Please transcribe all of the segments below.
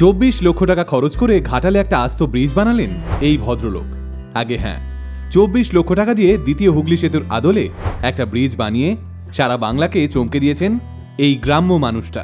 চব্বিশ লক্ষ টাকা খরচ করে ঘাটালে একটা আস্ত ব্রিজ বানালেন এই ভদ্রলোক। আগে হ্যাঁ চব্বিশ লক্ষ টাকা দিয়ে দ্বিতীয় হুগলি সেতুর আদলে একটা ব্রিজ বানিয়ে সারা বাংলাকে চমকে দিয়েছেন এই গ্রাম্য মানুষটা।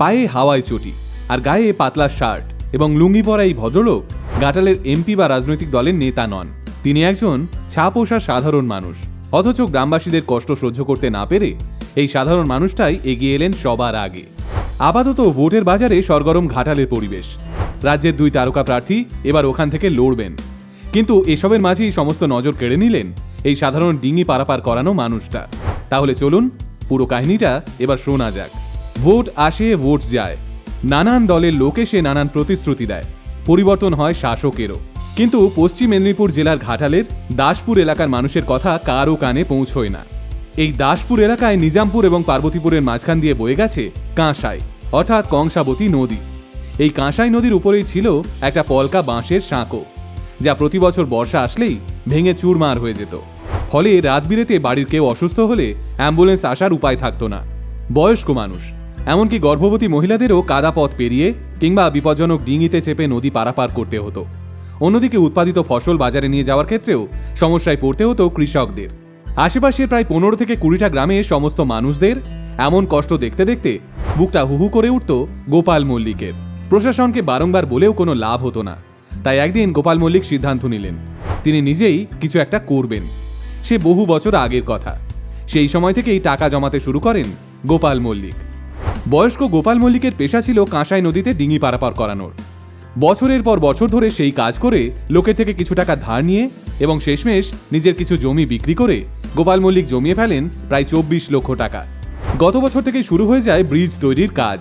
পায়ে হাওয়ায় চটি আর গায়ে পাতলা শার্ট এবং লুঙ্গি পরা এই ভদ্রলোক ঘাটালের এমপি বা রাজনৈতিক দলের নেতা নন। তিনি একজন ছাপোষা সাধারণ মানুষ, অথচ গ্রামবাসীদের কষ্ট সহ্য করতে না পেরে এই সাধারণ মানুষটাই এগিয়ে এলেন সবার আগে। আপাতত ভোটের বাজারে সরগরম ঘাটালের পরিবেশ। রাজ্যের দুই তারকা প্রার্থী এবার ওখান থেকে লড়বেন। কিন্তু এসবের মাঝেই সমস্ত নজর কেড়ে নিলেন এই সাধারণ ডিঙি পারাপার করানো মানুষটা। তাহলে চলুন, পুরো কাহিনীটা এবার শোনা যাক। ভোট আসে, ভোট যায়। নানান দলের লোক এসে নানান প্রতিশ্রুতি দেয়। পরিবর্তন হয় শাসকেরও। কিন্তু পশ্চিম মেদিনীপুর জেলার ঘাটালের দাসপুর এলাকার মানুষের কথা কারও কানে পৌঁছয় না। এই দাসপুর এলাকায় নিজামপুর এবং পার্বতীপুরের মাঝখান দিয়ে বয়ে গেছে কাঁসাই, অর্থাৎ কংসাবতী নদী। এই কাঁসাই নদীর উপরেই ছিল একটা পলকা বাঁশের সাঁকো, যা প্রতি বছর বর্ষা আসলেই ভেঙে চুরমার হয়ে যেত। ফলে রাত বিরেতে বাড়ির কেউ অসুস্থ হলে অ্যাম্বুলেন্স আসার উপায় থাকতো না। বয়স্ক মানুষ, এমনকি গর্ভবতী মহিলাদেরও কাদা পথ পেরিয়ে কিংবা বিপজ্জনক ডিঙিতে চেপে নদী পারাপার করতে হতো। অন্যদিকে উৎপাদিত ফসল বাজারে নিয়ে যাওয়ার ক্ষেত্রেও সমস্যায় পড়তে হতো কৃষকদের। আশেপাশের প্রায় পনেরো থেকে কুড়িটা গ্রামের সমস্ত মানুষদের এমন কষ্ট দেখতে দেখতে বুকটা হুহু করে উঠত গোপাল মল্লিকের। প্রশাসনকে বারংবার বলেও কোনো লাভ হতো না। তাই একদিন গোপাল মল্লিক সিদ্ধান্ত নিলেন, তিনি নিজেই কিছু একটা করবেন। সে বহু বছর আগের কথা। সেই সময় থেকেই টাকা জমাতে শুরু করেন গোপাল মল্লিক। বয়স্ক গোপাল মল্লিকের পেশা ছিল কাঁসাই নদীতে ডিঙি পারাপার করানোর। বছরের পর বছর ধরে সেই কাজ করে লোকের থেকে কিছু টাকা ধার নিয়ে এবং শেষমেশ নিজের কিছু জমি বিক্রি করে গোপাল মল্লিক জমিয়ে ফেলেন প্রায় চব্বিশ লক্ষ টাকা। গত বছর থেকেই শুরু হয়ে যায় ব্রিজ তৈরির কাজ।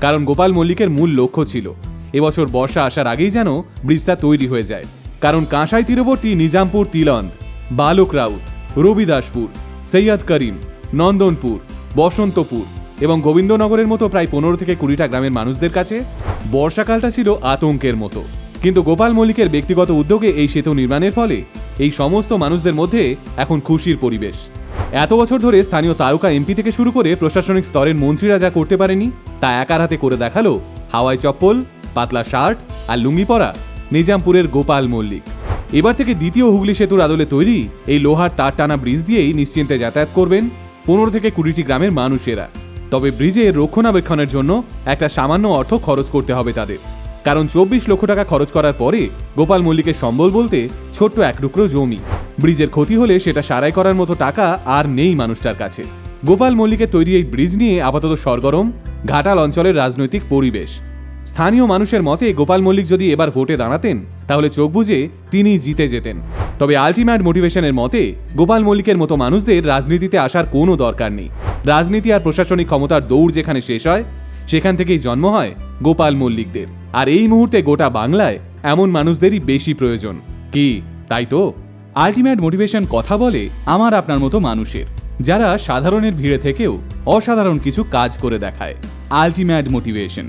কারণ গোপাল মল্লিকের মূল লক্ষ্য ছিল, এবছর বর্ষা আসার আগেই যেন ব্রিজটা তৈরি হয়ে যায়। কারণ কাঁসাই তীরবর্তী নিজামপুর তিলন্দ, বালক রাউত, রবিদাসপুর, সৈয়দ করিম, নন্দনপুর, বসন্তপুর এবং গোবিন্দনগরের মতো প্রায় পনেরো থেকে কুড়িটা গ্রামের মানুষদের কাছে বর্ষাকালটা ছিল আতঙ্কের মতো। কিন্তু গোপাল মল্লিকের ব্যক্তিগত উদ্যোগে এই সেতু নির্মাণের ফলে এই সমস্ত মানুষদের মধ্যে এখন খুশির পরিবেশ। এত বছর ধরে স্থানীয় তারকা এমপি থেকে শুরু করে প্রশাসনিক স্তরের মন্ত্রীরা যা করতে পারেনি, তা একার হাতে করে দেখাল হাওয়াই চপ্পল, পাতলা শার্ট আর লুঙ্গি পরা নিজামপুরের গোপাল মল্লিক। এবার থেকে দ্বিতীয় হুগলি সেতুর আদলে তৈরি এই লোহার তার টানা ব্রিজ দিয়েই নিশ্চিন্তে যাতায়াত করবেন পনেরো থেকে কুড়িটি গ্রামের মানুষেরা। তবে ব্রিজের রক্ষণাবেক্ষণের জন্য একটা সামান্য অর্থ খরচ করতে হবে তাদের। কারণ চব্বিশ লক্ষ টাকা খরচ করার পরে গোপাল মল্লিকের সম্বল বলতে ছোট্ট এক টুকরো জমি। ব্রিজের ক্ষতি হলে সেটা সারাই করার মতো টাকা আর নেই মানুষটার কাছে। গোপাল মল্লিকের তৈরি এই ব্রিজ নিয়ে আপাতত সরগরম, ঘাটাল অঞ্চলের রাজনৈতিক পরিবেশ। স্থানীয় মানুষের মতে গোপাল মল্লিক যদি এবার ভোটে দাঁড়াতেন, তাহলে চোখ বুঝে তিনি জিতে যেতেন। তবে আলটিমেট মোটিভেশনের মতে, গোপাল মল্লিকের মতো মানুষদের রাজনীতিতে আসার কোনো দরকার নেই। রাজনীতি আর প্রশাসনিক ক্ষমতার দৌড় যেখানে শেষ হয়, সেখান থেকেই জন্ম হয় গোপাল মল্লিকদের। আর এই মুহূর্তে গোটা বাংলায় এমন মানুষদেরই বেশি প্রয়োজন। কি, তাই তো? আলটিমেট মোটিভেশন কথা বলে আমার আপনার মতো মানুষের, যারা সাধারণের ভিড়ে থেকেও অসাধারণ কিছু কাজ করে দেখায়। Ultimate motivation.